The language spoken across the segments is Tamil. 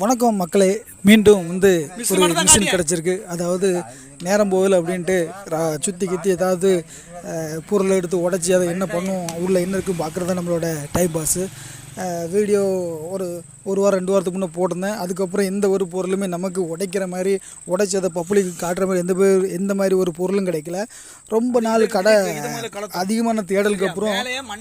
வணக்கம் மக்களே. மீண்டும் வந்து ஒரு மிஷின் கிடச்சிருக்கு. அதாவது நேரம் போகல அப்படின்ட்டு சுற்றி கித்தி ஏதாவது பொருளை எடுத்து உடச்சி அதை என்ன பண்ணும் உள்ள என்ன இருக்குது பார்க்குறது நம்மளோட டைப் பாஸு வீடியோ ஒரு ஒரு வாரம் ரெண்டு வாரத்துக்கு முன்னே போட்டிருந்தேன். அதுக்கப்புறம் எந்த ஒரு பொருளுமே நமக்கு உடைக்கிற மாதிரி உடைச்சி அதை பப்ளிக்கு காட்டுற மாதிரி எந்த பேர் எந்த மாதிரி ஒரு பொருளும் கிடைக்கல. ரொம்ப நாள் கடை அதிகமான தேடலுக்கு அப்புறம்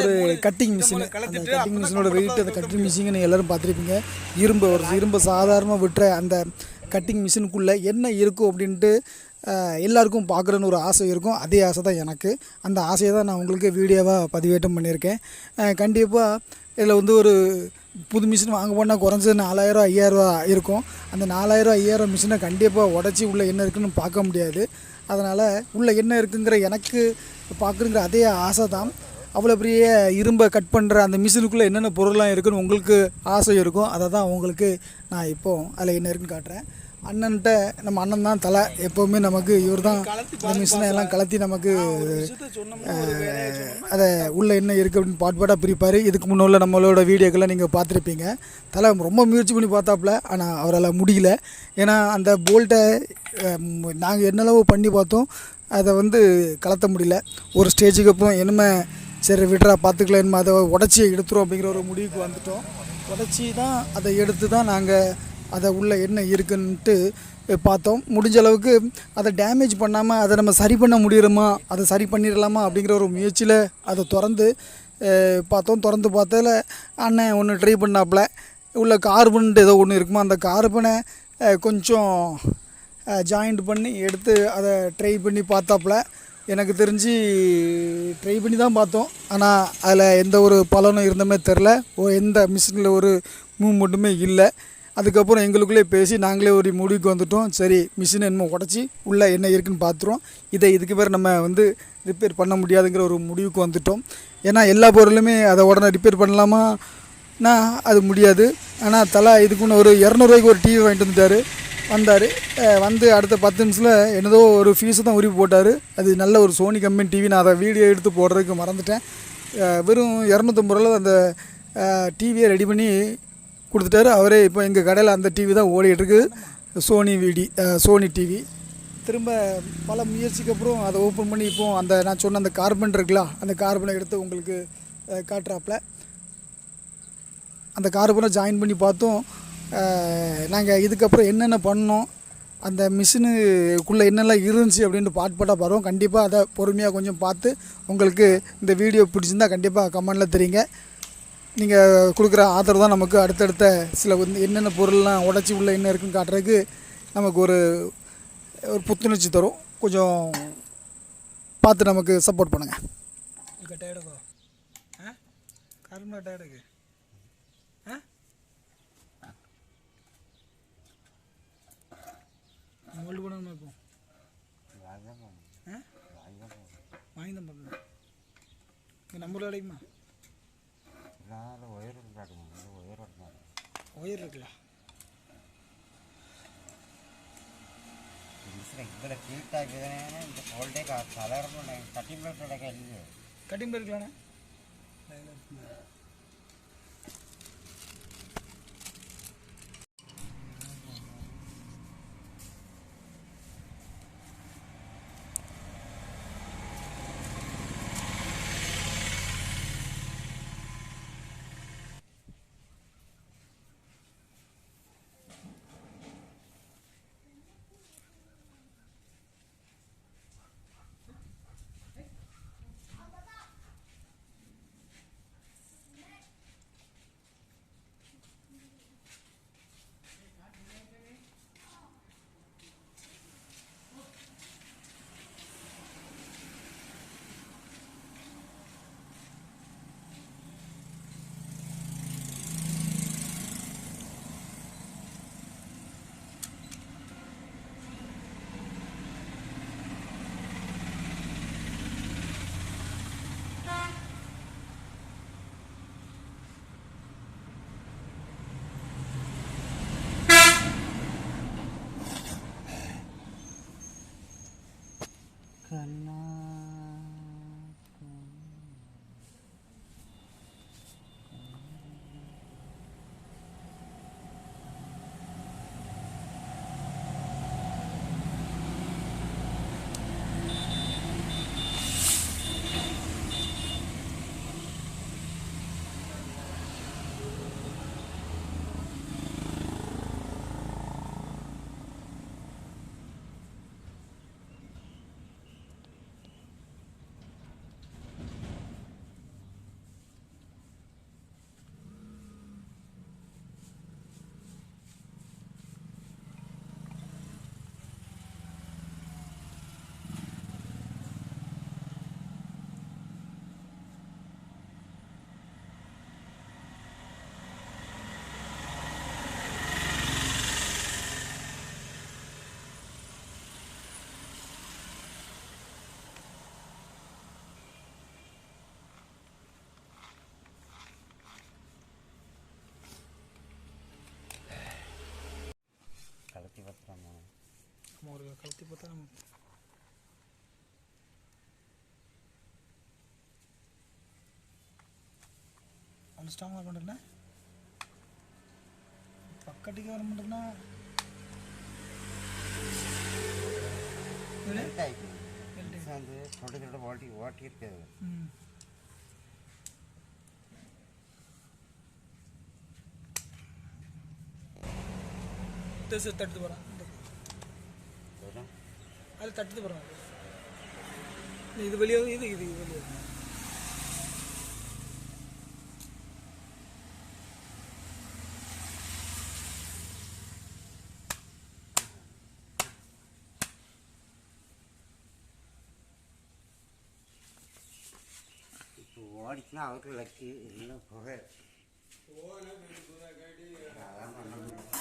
ஒரு கட்டிங் மிஷின் அந்த கட்டிங் மிஷினோட வெயிட் அந்த கட்டிங் மிஷினை எல்லோரும் பார்த்துருப்பீங்க. இரும்பு ஒரு இரும்பு சாதாரணமாக விட்டுற அந்த கட்டிங் மிஷினுக்குள்ளே என்ன இருக்கும் அப்படின்ட்டு எல்லாருக்கும் பார்க்குறன்னு ஒரு ஆசை இருக்கும். அதே ஆசை தான் எனக்கு. அந்த ஆசையை தான் நான் உங்களுக்கு வீடியோவாக பதிவேற்றம் பண்ணியிருக்கேன். கண்டிப்பாக இதில் வந்து ஒரு புது மிஷின் வாங்க போனால் குறைஞ்சது நாலாயிரம் ஐயாயிரரூவா இருக்கும். அந்த நாலாயிரம் ஐயாயிரம் மிஷினை கண்டிப்பாக உடச்சி உள்ளே என்ன இருக்குன்னு பார்க்க முடியாது. அதனால் உள்ளே என்ன இருக்குங்கிற எனக்கு பார்க்குறங்கிற அதே ஆசை தான் அவ்வளோ பெரிய இரும்பை கட் பண்ணுற அந்த மிஷினுக்குள்ளே என்னென்ன பொருள்லாம் இருக்குன்னு உங்களுக்கு ஆசை இருக்கும். அதை தான் உங்களுக்கு நான் இப்போது அதில் என்ன இருக்குன்னு காட்டுறேன். அண்ணன்ட்ட நம்ம அண்ணன் தான் தலை. எப்போவுமே நமக்கு இவர் தான் இந்த மிஷினை எல்லாம் கலத்தி நமக்கு அதை உள்ளே என்ன இருக்குது அப்படின்னு பாட்பாட்டாக பிரிப்பார். இதுக்கு முன்னே நம்மளோட வீடியோக்கெல்லாம் நீங்கள் பார்த்துருப்பீங்க. தலை ரொம்ப முயற்சி பண்ணி பார்த்தாப்புல ஆனால் அவரால் முடியல. ஏன்னா அந்த போல்ட்டை நாங்கள் என்னளவு பண்ணி பார்த்தோம். அதை வந்து கலத்த முடியல. ஒரு ஸ்டேஜுக்கு அப்புறம் என்னமே சரி விட்றா பார்த்துக்கலாம் என்னமோ அதை உடச்சி எடுத்துரும் அப்படிங்கிற ஒரு முடிவுக்கு வந்துட்டோம். உடச்சி தான் அதை எடுத்து தான் நாங்கள் அதை உள்ளே என்ன இருக்குன்ட்டு பார்த்தோம். முடிஞ்ச அளவுக்கு அதை டேமேஜ் பண்ணாமல் அதை நம்ம சரி பண்ண முடியுமா? அதை சரி பண்ணிடலாமா அப்படிங்கிற ஒரு முயற்சியில் அதை திறந்து பார்த்தோம். திறந்து பார்த்ததில் அண்ணன் ஒன்று ட்ரை பண்ணாப்புல. உள்ள கார்பன்ட்டு ஏதோ ஒன்று இருக்குமா? அந்த கார்பனை கொஞ்சம் ஜாயிண்ட் பண்ணி எடுத்து அதை ட்ரை பண்ணி பார்த்தாப்புல. எனக்கு தெரிஞ்சு ட்ரை பண்ணி தான் பார்த்தோம். ஆனால் அதில் எந்த ஒரு பலனும் இருந்தமே தெரில. ஓ எந்த மிஷினில் ஒரு மூவ்மெண்ட்டுமே இல்லை. அதுக்கப்புறம் எங்களுக்குள்ளே பேசி நாங்களே ஒரு முடிவுக்கு வந்துட்டோம். சரி மிஷின் என்னமோ உடச்சி உள்ளே என்ன இருக்குன்னு பார்த்துருவோம் இதை இதுக்கு பேர் நம்ம வந்து ரிப்பேர் பண்ண முடியாதுங்கிற ஒரு முடிவுக்கு வந்துட்டோம். ஏன்னா எல்லா பொருளுமே அதை உடனே ரிப்பேர் பண்ணலாமான்னா அது முடியாது. ஆனால் தலா இதுக்குன்னு ஒரு இரநூறுவாய்க்கு ஒரு டிவி வாங்கிட்டு வந்துட்டார். வந்தார். வந்து அடுத்த பத்து நிமிஷத்தில் என்னதோ ஒரு ஃபீஸை தான் உருவி போட்டார். அது நல்ல ஒரு சோனி கம்பெனி டிவி நான் அதை வீடியோ எடுத்து போடுறதுக்கு மறந்துட்டேன். வெறும் இரநூத்தம்பது ரூபாவில் அந்த டிவியை ரெடி பண்ணி கொடுத்துட்டாரு. அவரே இப்போ எங்கள் கடையில் அந்த டிவி தான் ஓடிட்டுருக்கு. சோனி விடி சோனி டிவி திரும்ப பல முயற்சிக்கு அப்புறம் அதை ஓப்பன் பண்ணி இப்போ அந்த நான் சொன்ன அந்த கார்பன் இருக்குல்ல அந்த கார்பனை எடுத்து உங்களுக்கு காட்டுறாப்பில் காட்டுறாப்புல. அந்த கார்பனை ஜாயின் பண்ணி பார்த்தோம். நாங்கள் இதுக்கப்புறம் என்னென்ன பண்ணோம் அந்த மிஷினுக்குள்ளே என்னெல்லாம் இருந்துச்சு அப்படின்ட்டு பாட்பாட்டாக பாட்டாக கண்டிப்பாக அதை பொறுமையாக கொஞ்சம் பார்த்து உங்களுக்கு இந்த வீடியோ பிடிச்சிருந்தா கண்டிப்பாக கமெண்டில் தெரியுங்க. நீங்கள் கொடுக்குற ஆதரவு தான் நமக்கு அடுத்தடுத்த சில வந்து என்னென்ன பொருள்லாம் உடச்சி உள்ள என்ன இருக்குன்னு காட்டுறதுக்கு நமக்கு ஒரு ஒரு புத்துணர்ச்சி தரும். கொஞ்சம் பார்த்து நமக்கு சப்போர்ட் பண்ணுங்கள் டயர்டுக்கோ ஆ? டயர்டுக்கு ஆ? மோல்டு பண்ணணும் வாங்கி தான் பார்க்கணும். இங்கே நம்பர் மேலே ஒயர் இருக்காடுங்க ஒயர் வரணும் ஒயர் இருக்குல்ல? இதில் ஹீட்டாக்கிதானே இந்த கோல்டே தளரணும் கட்டிங் பிளேட் கிடைக்கலையே. Sadhana. கலத்தி பார்த்தா நம்ம அவ்வளோ ஸ்ட்ராங்காக பண்ணுறேன்னா பக்கத்துக்கு வர மாட்டேன்னா வந்து தொண்டை ஓட்டி ஓட்டி இருக்குது போகிறான் அது தட்டுது போகிறான் இது வெளியே இது இது இது வெளியே இப்போ ஓடிச்சுன்னா அவருக்கு லக்கு இல்லை புகை. அதான் பண்ண முடியும்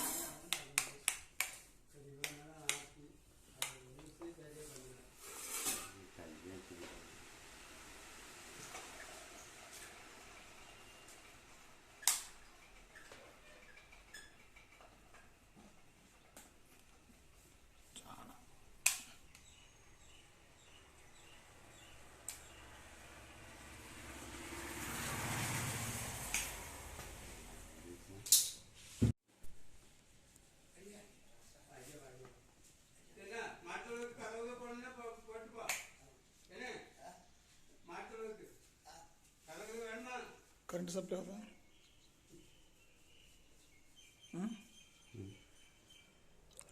ம்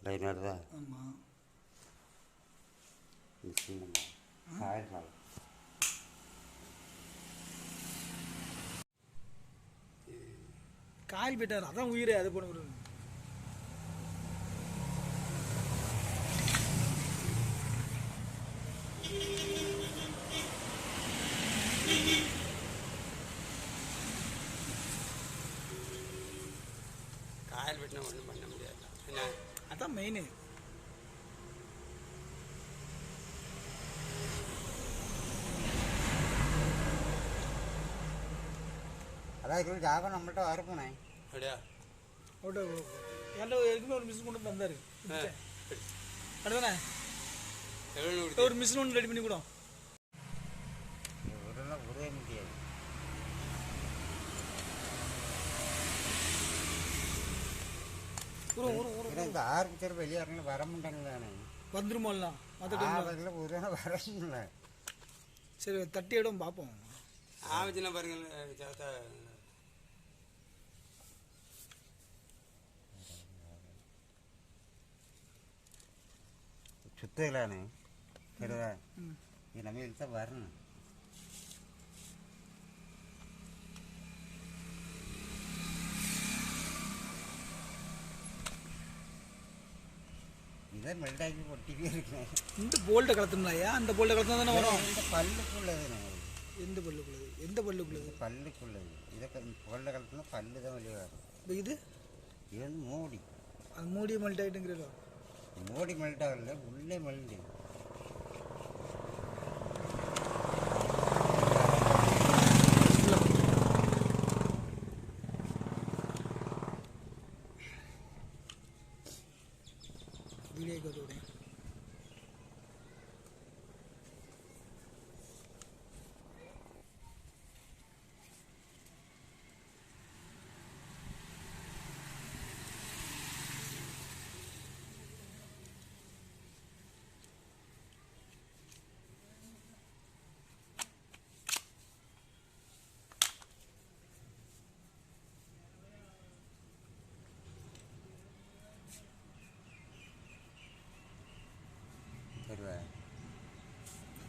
லைன் வருதா ஆமாம் காயில் போயிட்டார் அதான் உயிரே அது போன வெட்டினா ஒன்றும் பண்ண முடியாது. என்ன? அதான் மெயின் அதான் இது ஜாபம் நம்மள்ட்ட வரப்போனே அப்படியா? ஓட்ட என்கிட்ட ஏற்கனவே ஒரு மிஷின் கொண்டு வந்து தந்தாரு. அடுத்தானே ஒரு மிஷின் ஒன்று ரெடி பண்ணி கூட முடியாது. இந்த ஆரம்பிச்சர் வெளியே வரணும் வர முடியலண்ணே வந்துருமோல்லாம் மற்ற டைம்ல? ஆபத்தில் உருவனை வர முடியல சரி தட்டி இடம் பார்ப்போம் ஆவச்சுன்னா பாருங்கள் ஜாத்தா சுத்தலானே சரிதா. இது நம்ம இதுதான் வரணும். இதை மெல்டாக்கி ஒட்டிக்கே இருக்கேன். இந்த போல்ட்டை கலத்தணும்லையா அந்த போல்ட்டை கலத்தினா தானே வரும்? இந்த பல்லுக்குள்ளது எந்த பல்லுக்குள்ளது? எந்த பல்லுக்குள்ளது? பல்லுக்குள்ளது இதை பொருளை கலத்துனா பல்லு தான் வெளியே வரும். இப்போ இது? இது வந்து மூடி. அது மூடிய மெல்ட் ஆகிட்டுங்கிறதோ மூடி மெல்ட் ஆகல உள்ளே மெல்டு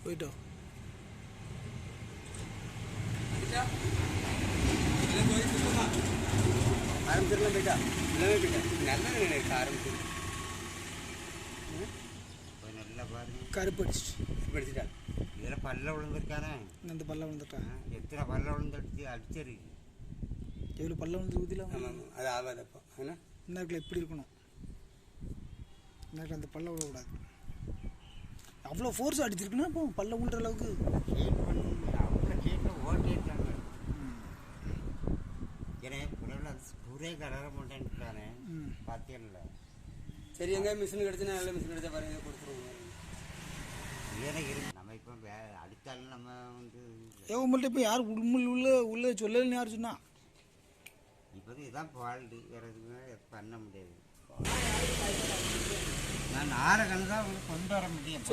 போயிட்டோம் ஆரம்பிச்சிடலாம் போயிட்டா எல்லாமே போயிட்டா நல்லா நினைக்க ஆரம்பிச்சிரு போய் நல்லா பாருங்க கருப்பு அடிச்சிட்டு படிச்சுட்டா இதில் பல்ல விழுந்திருக்கானே அந்த பல்ல விழுந்துட்டான் எத்தனை பல்ல விழுந்துடுச்சு அடிச்சிருக்கு எவ்வளோ பல்ல விழுந்து ஊதில ஆமாம் அது ஆகாது அப்போ ஏன்னா இந்த எப்படி இருக்கணும் இந்த அந்த பல்ல விடக்கூடாது அவ்வளோ ஃபோர்ஸ் அடிச்சிருக்குன்னா இப்போ பல்ல விழுற அளவுக்கு. ஸ்பூரே கலர மாட்டேன்ட்டானே ம் பார்த்தீங்கல்ல சரி எங்கேயும் மிஷின் கிடச்சுன்னா நல்ல மிஷின் கிடச்சா பாருங்க கொடுத்துருவோம். எனக்கு இருக்கு நம்ம இப்போ வே அடித்தாலும் நம்ம வந்து இப்போ யார் உண்மையில் உள்ள உள்ள சொல்லலைன்னு யார் சொன்னா? இப்போ இதுதான் ஃபால்ட்டு வேறு எதுவுமே பண்ண முடியாது. நான் நாரை கண்டு தான் கொண்டு வர முடியும்.